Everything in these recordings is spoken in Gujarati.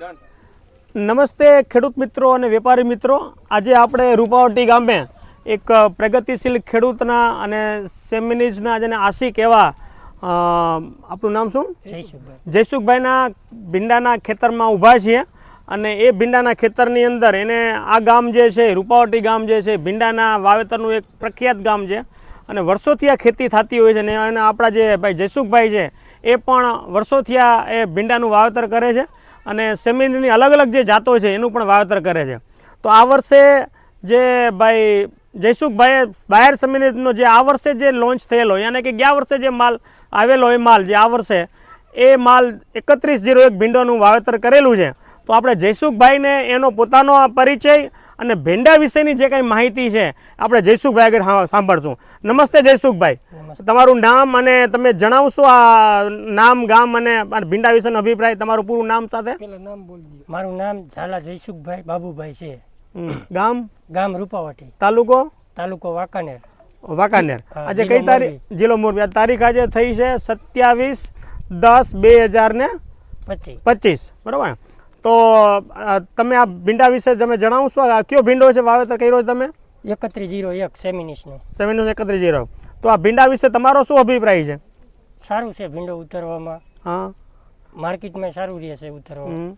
નમસ્તે ખેડૂત મિત્રો અને વેપારી મિત્રો. આજે આપણે રૂપાવટી ગામે એક પ્રગતિશીલ ખેડૂતના અને સેમિનીઝના જેને આશિક એવા આપણું નામ શું? જયસુખભાઈના ભીંડાના ખેતરમાં ઊભા છીએ અને એ ભીંડાના ખેતરની અંદર એને આ ગામ જે છે રૂપાવટી ગામ જે છે ભીંડાના વાવેતરનું એક પ્રખ્યાત ગામ છે અને વર્ષોથી આ ખેતી થતી હોય છે અને આપણા જે ભાઈ જયસુખભાઈ છે એ પણ વર્ષોથી આ એ ભીંડાનું વાવેતર કરે છે. અને સેમિનની અલગ અલગ જે જાતો છે, એનું પણ વાવેતર કરે છે. તો આ વર્ષે જે ભાઈ જયસુખભાઈએ બાયર સમિતિનો જે આ વર્ષે જે લોન્ચ થયેલો, યાને કે ગયા વર્ષે જે માલ આવેલો એ માલ જે આ વર્ષે, એ માલ એકત્રીસ જીરો એક ભીંડોનું વાવેતર કરેલું છે. તો આપણે જયસુખભાઈને એનો પોતાનો આ પરિચય અને ભેંડા વિશેની જે કંઈ માહિતી છે આપણે જયસુખભાઈ આગળ સાંભળશું. નમસ્તે જયસુખભાઈ. તમારું નામ અને તમે જણાવશો આ નામ ગામ અને ભીંડા વિશેનો અભિપ્રાય તમારું પૂરું નામ સાથે? નામ મારું નામ ઝાલા જયસુખભાઈ બાબુભાઈ છે. ગામ? ગામ રૂપાવટી. તાલુકો? તાલુકો વાંકાનેર. વાંકાનેર. આજે કઈ તારીખ જિલ્લો મોરબી. આ તારીખ આજે થઈ છે સત્યાવીસ દસ બે હજાર ને પચીસ. પચીસ. બરાબર? તો તમે આ ભીંડા વિશે તમે જણાવશો? આ કયો ભીંડો છે? વાવેતર કર્યો છે તમે? એકત્રીસ જીરો એક સેમિનિસનો સેમિનિસ એકત્રીસ જીરો. તો આ ભીંડા વિશે તમારો શું અભિપ્રાય છે? સારું છે ભીંડો ઉતરવામાં. હા. માર્કેટમાં સારું રહેશે ઉતરવામાં.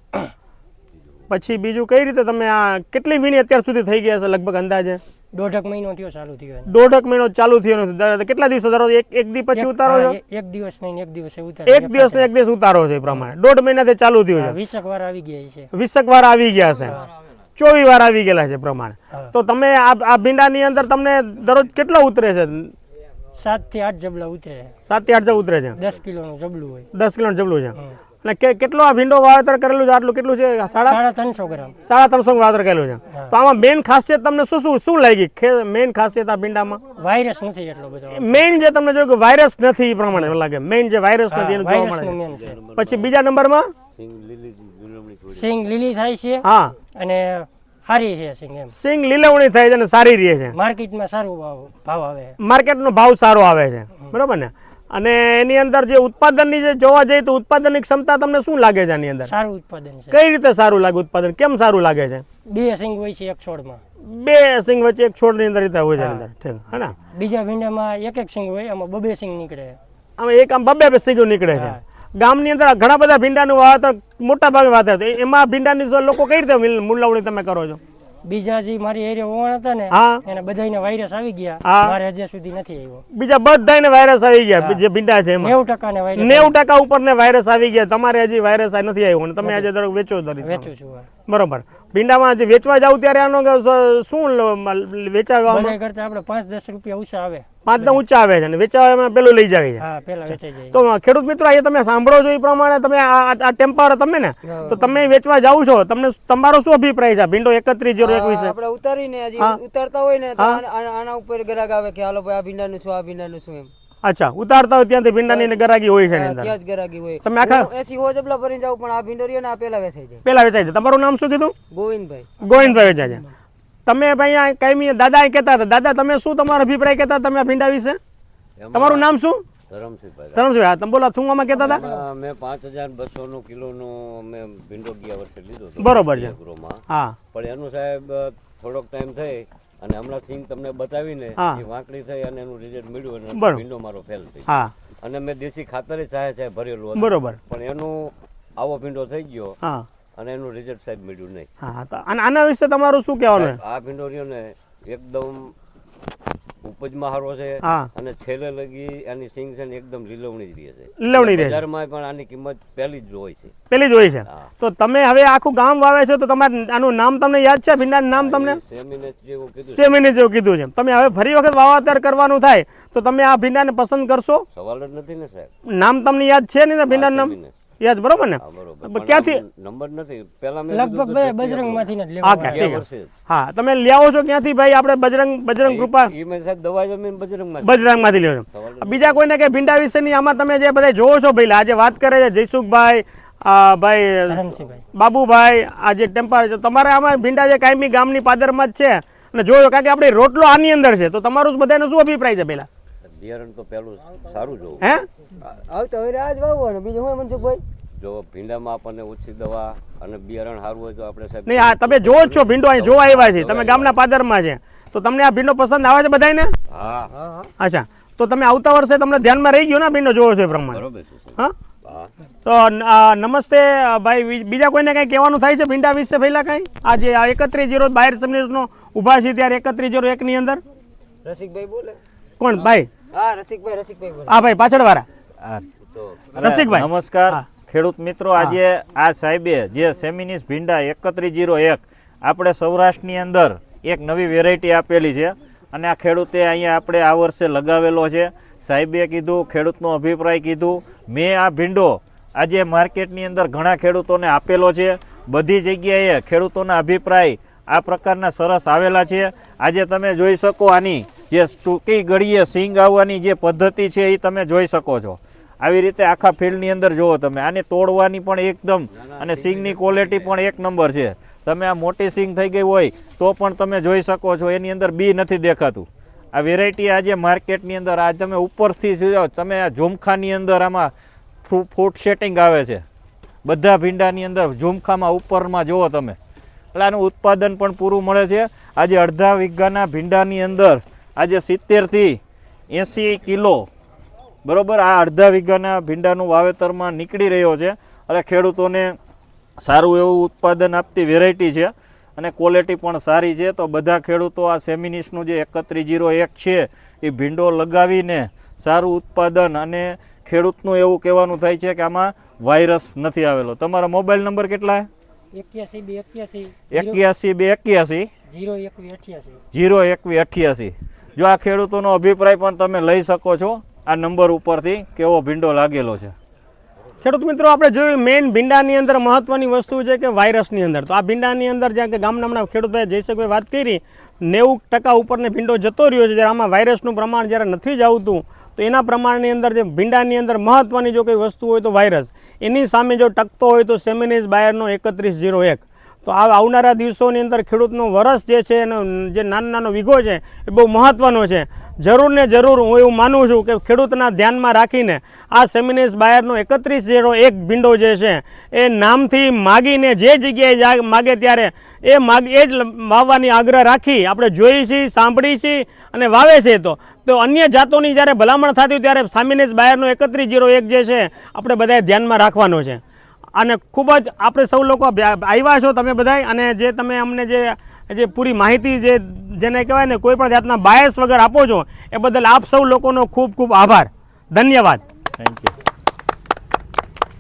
પછી બીજું કઈ રીતે તમે આ કેટલી વીણી અત્યાર સુધી થઈ ગયા છે લગભગ અંદાજે? દોઢક મહિનો થયો ચાલુ થયો દોઢક મહિનો ચાલુ થયો નથી. કેટલા દિવસો ધારો એક એક દી પછી ઉતારો છો? એક દિવસ નહીં એક દિવસ ઉતારો. એક દિવસ ને એક દિવસ ઉતારો છે એ પ્રમાણે. દોઢ મહિનાથી ચાલુ થયો છે. વીસક વાર આવી ગયા છે. વીસક વાર આવી ગયા છે. ચોવીસ વાર આવી ગયેલા છે પ્રમાણે. તો તમે આ આ ભીંડાની અંદર તમને દરરોજ કેટલો ઉતરે છે? સાતથી આઠ જબલા ઉતરે. સાતથી આઠ જણ ઉતરે છે. દસ કિલોનું જબલું હોય. દસ કિલો જબલું છે. અને કે કેટલો આ ભીંડો વાવેતર કરેલું છે? આટલું કેટલું છે? સાડા ત્રણસો ગ્રામ. સાડા ત્રણસો વાવેતર કરેલું છે. તો આમાં મેઇન ખાસિયત તમને શું શું શું લાગી? મેઇન ખાસિયત આ ભીંડામાં? વાયરસ નથી એટલો બધો. મેઇન જે તમને જોયું કે વાયરસ નથી એ પ્રમાણે લાગે. મેઇન જે વાયરસ નથી એનું જોવા મળે. પછી બીજા નંબરમાં? સિંગ લીલી થાય છે હા. અને સારી છે સિંગ એમ. સિંગ લીલવણી થાય છે અને સારી રહે છે. માર્કેટમાં સારું ભાવ ભાવ આવે. માર્કેટનો ભાવ સારો આવે છે. બરાબર ને? અને એની અંદર જે ઉત્પાદનની જે જોવા જઈએ તો ઉત્પાદનની ક્ષમતા તમને શું લાગે છે આની અંદર? સારું ઉત્પાદન છે. કઈ રીતે સારું લાગે ઉત્પાદન? કેમ સારું લાગે છે? બે સિંગ હોય છે એક છોડમાં. બે સિંગ વચ્ચે એક છોડની અંદર રીતે હોય છે એની અંદર. ઠીક હે ને? બીજા ભીંડામાં એક એક સિંગ હોય આમાં બબે સિંગ નીકળે. આમાં એક આમ બબે સિંગો નીકળે છે. ગામની અંદર ઘણા બધા ભીંડાનું વાવેતર મોટા ભાગે વાવેતર. એમાં ભીંડાની લોકો કઈ રીતે મિલ- મૂલવણી તમે કરો છો? બીજા જે મારી એરિયા ઓવણ હતા ને એને બધાને વાયરસ આવી ગયા. મારે હજી સુધી નથી આવ્યો. બીજા બધાને વાયરસ આવી ગયા જે ભીંડા છે નેવું ટકા ને વાયરસ નેવું ટકા ઉપર ને વાયરસ આવી ગયા. તમારે હજી વાયરસ નથી આવ્યો. અને તમે આજે દરેક વેચો દરેક વેચું છું બરોબર. ભીંડામાં જે વેચવા જાવ ત્યારે આનો શું વેચાવા કરતા આપણે પાંચ દસ રૂપિયા ઓછા આવે. પાંચ ને ઊંચા આવે છે અને વેચાવામાં પેલું લઈ જાય છે. જાય. તો ખેડૂત મિત્રો અહીંયા તમે સાંભળો છો એ પ્રમાણે તમે આ આ તમે ને તો તમે વેચવા જાવ છો તમને તમારો શું અભિપ્રાય છે ભીંડો એકત્રીસ જીરો એકવીસ? આપણે ઉતારીને હજી ઉતારતા હોય ને આના- ઉપર ગ્રાહક આવે કે હાલો ભાઈ આ ભીંડાનું શું આ ભીંડાનું શું એમ. અચ્છા ઉતારતા હોય ત્યાંથી ભીંડાની ને ગરાગી હોય છે એની અંદર. ત્યાં જ ગરાગી હોય. તમે આખા- એસી હો જબલા ભરીને જાવ પણ આ ભીંડો રહ્યો ને આ પેલા વેચાઈ જાય. પેલા વેચાઈ જાય. તમારું નામ શું કીધું? ગોવિંદભાઈ. ગોવિંદભાઈ વેચાઈ છે તમે ભાઈ આ દાદા કહેતા હતા. દાદા તમે શું તમારો અભિપ્રાય કહેતા તમે ભીંડા વિશે? તમારું નામ શું? ધરમસિંહભાઈ ધરમસિંહ હા તમે બોલો શું કહેતા હતા? મેં પાંચ હજાર બસો નું કિલોનું મેં ભીંડો ગયા વર્ષે લીધો બરોબર છે. હા. પણ એનું સાહેબ થોડોક ટાઈમ થઈ અને હમણાં સિંગ તમને બતાવીને. એ વાંકડી થઈ અને એનું રિઝલ્ટ મળ્યું અને ભીંડો મારો ફેલ થઈ અને મેં દેશી ખાતર ચાહે ચાહે ભરેલું બરોબર. પણ એનું આવો ભીંડો થઈ ગયો અને એનું રિઝલ્ટ સાહેબ મળ્યું નહીં. હા તો અને આના વિશે તમારું શું કહેવાનું છે? આ ભીંડો ને એકદમ ઉપજમાં હારો છે અને છેલ્લે લગી એની સિંગ છે ને એકદમ લીલવણી રહે છે. લીલવણી રહે બજારમાં પણ આની કિંમત પહેલી જ હોય છે. પહેલી જ હોય છે. તો તમે હવે આખું ગામ વાવે છે તો તમારે આનું નામ તમને યાદ છે? ભીંડાનું નામ તમને? સેમિને જેવું કીધું સેમિની જેવું કીધું છે. તમે હવે ફરી વખત વાવાતર કરવાનું થાય તો તમે આ ભીંડાને પસંદ કરશો? સવાલ જ નથી ને સાહેબ. નામ તમને યાદ છે ને ભીંડાનું નામ. યાદ બરોબર ને? ક્યાંથી નંબર નથી. પેલા મેં લગભગ લીધું બે બજરંગમાંથી જ હા. હા તમે લ્યાવો છો ક્યાંથી ભાઈ આપણે બજરંગ બજરંગ કૃપા ઈ મેં સાહેબ દવા જમીન બજરંગમાં બજરંગમાંથી લ્યો છો. બીજા કોઈને કે ભીંડા વિશેની આમાં તમે જે બધા જોવો છો ભાઈ આજે વાત કરે છે જયસુખભાઈ આ ભાઈ બાબુભાઈ આ જે ટેમ્પર છે તમારે આમાં ભીંડા જે કાયમી ગામની પાદરમાં જ છે. અને જોયો કારણ કે આપણે રોટલો આની અંદર છે. તો તમારું બધાનો શું અભિપ્રાય છે પેલા બિયારણ તો પેલું સારું જોવું હે? આવતા હવે આજ વાવવાનું. બીજું હું મનસુખભાઈ? જો ભીંડામાં આપણને ઓછી દવા અને બિયારણ સારું હોય તો આપણે સાહેબ નહીં આ તમે જોવો જ છો ભીંડો અહીં જોવા આવ્યા છે. તમે ગામના પાદરમાં છે. તો તમને આ ભીંડો પસંદ આવે છે બધાને હા. અચ્છા. તો તમે આવતા વર્ષે તમને ધ્યાનમાં રહી ગયો ને ભીંડો જોવો છો એ પ્રમાણે. હા? તો નમસ્તે ભાઈ બીજા કોઈને કંઈ કહેવાનું થાય છે ભીંડા વિશે પહેલાં કાંઈ? આજે આ એકત્રીસ જીરો બાર સમિટનો ઊભા છે ત્યારે એકત્રીસ જીરો એકની અંદર? રસિકભાઈ બોલે. કોણ? ભાઈ. હા રસિકભાઈ રસિકભાઈ બોલે. આ ભાઈ પાછળ વાળા. રસિકભાઈ. નમસ્કાર. ખેડૂત મિત્રો આજે આ સાહેબે જે સેમિનિસ ભીંડા એકત્રીસ જીરો એક આપણે સૌરાષ્ટ્રની અંદર એક નવી વેરાયટી આપેલી છે. અને આ ખેડૂતે અહીંયા આપણે આ વર્ષે લગાવેલો છે. સાહેબે કીધું ખેડૂતનો અભિપ્રાય કીધું મેં આ ભીંડો આજે માર્કેટની અંદર ઘણા ખેડૂતોને આપેલો છે. બધી જગ્યાએ ખેડૂતોના અભિપ્રાય આ પ્રકારના સરસ આવેલા છે. આજે તમે જોઈ શકો આની જે ટૂંકી ગળીએ સિંગ આવવાની જે પદ્ધતિ છે એ તમે જોઈ શકો છો. આવી રીતે આખા ફિલ્ડની અંદર જુઓ તમે. આને તોડવાની પણ એકદમ અને સિંગની ક્વોલિટી પણ એક નંબર છે. તમે આ મોટી સિંગ થઈ ગઈ હોય તો પણ તમે જોઈ શકો છો એની અંદર બી નથી દેખાતું. આ વેરાયટી આજે માર્કેટની અંદર, આ તમે ઉપરથી જો તમે આ ઝુમખાની અંદર આમાં ફૂટ સેટિંગ આવે છે. બધા ભીંડાની અંદર ઝુમખામાં ઉપરમાં જુઓ તમે. એટલે આનું ઉત્પાદન પણ પૂરું મળે છે. આજે અડધા વીઘાના ભીંડાની અંદર આજે સિત્તેરથી એંસી કિલો બરાબર? આ અડધા વીઘાના ભીંડાનું વાવેતરમાં નીકળી રહ્યો છે અને ખેડૂતોને સારું એવું ઉત્પાદન આપતી વેરાયટી છે અને ક્વોલિટી પણ સારી છે. તો બધા ખેડૂતો આ સેમિનિસનું જે એકત્રીસ જીરો એક છે એ ભીંડો લગાવીને સારું ઉત્પાદન અને ખેડૂતનું એવું કહેવાનું થાય છે કે આમાં વાયરસ નથી આવેલો. તમારો મોબાઈલ નંબર કેટલા એક્યાસી બે એક્યાસી એક્યાસી બે એક્યાસી. જીરો એકવી અઠ્યાસી. જીરો એકવી અઠ્યાસી. જો આ ખેડૂતોનો અભિપ્રાય પણ તમે લઈ શકો છો, આ નંબર ઉપરથી કેવો ભીંડો લાગેલો છે. ખેડૂત મિત્રો, આપણે જોયું મેઇન ભીંડાની અંદર મહત્વની વસ્તુ છે કે વાયરસની અંદર. તો આ ભીંડાની અંદર જ્યાં કે ગામના ખેડૂતભાઈ જયસકભાઈ વાત કરી, નેવું ટકા ઉપરને ભીંડો જતો રહ્યો છે. જ્યારે આમાં વાયરસનું પ્રમાણ જ્યારે નથી જ આવતું, તો એના પ્રમાણની અંદર જે ભીંડાની અંદર મહત્વની જો કોઈ વસ્તુ હોય તો વાયરસ. એની સામે જો ટકતો હોય તો સેમિનેઝ બાયરનો એકત્રીસ જીરો એક. તો આ આવનારા દિવસોની અંદર ખેડૂતનો વરસ જે છે એનો, જે નાનો નાનો વિઘો છે, એ બહુ મહત્ત્વનો છે. જરૂર ને જરૂર હું એવું માનું છું કે ખેડૂતના ધ્યાનમાં રાખીને આ સેમિનેસ બાયરનો એકત્રીસ જેરો એક ભીંડો જે છે, એ નામથી માગીને જે જગ્યાએ માગે ત્યારે એ માગ, એ જ વાવવાની આગ્રહ રાખી આપણે જોઈ છીએ, સાંભળી છીએ અને વાવે છે તો. તો અન્ય જાતોની જ્યારે ભલામણ થતી ત્યારે સામિનેસ બાયરનો એકત્રીસ જીરો એક જે છે, આપણે બધાએ ધ્યાનમાં રાખવાનો છે. અને ખૂબ જ આપણે સૌ લોકો આવ્યા છો તમે બધાય અને જે તમે અમને જે જે પૂરી માહિતી જે, જેને કહેવાય ને કોઈ પણ જાતના બાયસ વગર આપો છો, એ બદલ આપ સૌ લોકોનો ખૂબ ખૂબ આભાર. ધન્યવાદ. Thank you